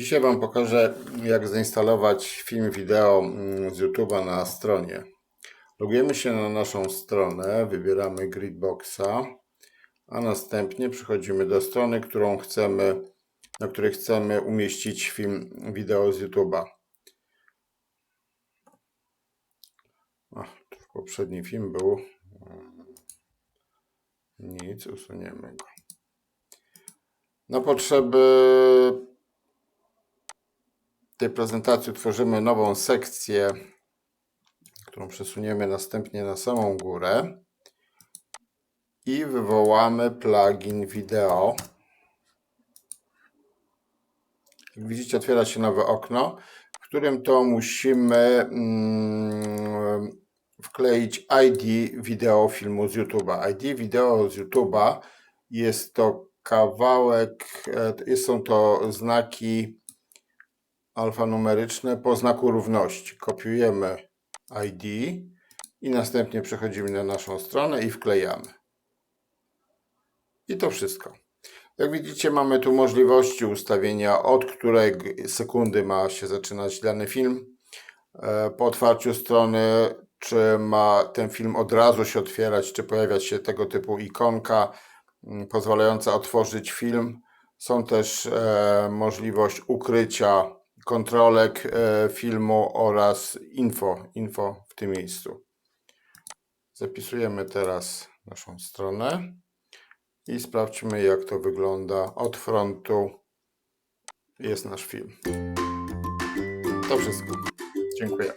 Dzisiaj Wam pokażę, jak zainstalować film wideo mm, z YouTube'a na stronie. Logujemy się na naszą stronę, wybieramy Gridboxa, a następnie przechodzimy do strony, którą chcemy, na której chcemy umieścić film wideo z YouTube'a. Poprzedni film był. Nic, usuniemy go. Na potrzeby tej prezentacji tworzymy nową sekcję, którą przesuniemy następnie na samą górę i wywołamy plugin wideo. Jak widzicie, otwiera się nowe okno, w którym to musimy mm, wkleić ID wideo filmu z YouTube'a. ID wideo z YouTube'a jest to kawałek, e, są to znaki alfanumeryczne po znaku równości. Kopiujemy ID i następnie przechodzimy na naszą stronę i wklejamy. I to wszystko. Jak widzicie, mamy tu możliwości ustawienia, od której sekundy ma się zaczynać dany film. E, Po otwarciu strony, czy ma ten film od razu się otwierać, czy pojawiać się tego typu ikonka mm, pozwalająca otworzyć film. Są też e, możliwość ukrycia kontrolek e, filmu oraz info, info w tym miejscu. Zapisujemy teraz naszą stronę i sprawdźmy jak to wygląda od frontu. Jest nasz film. To wszystko. Dziękuję.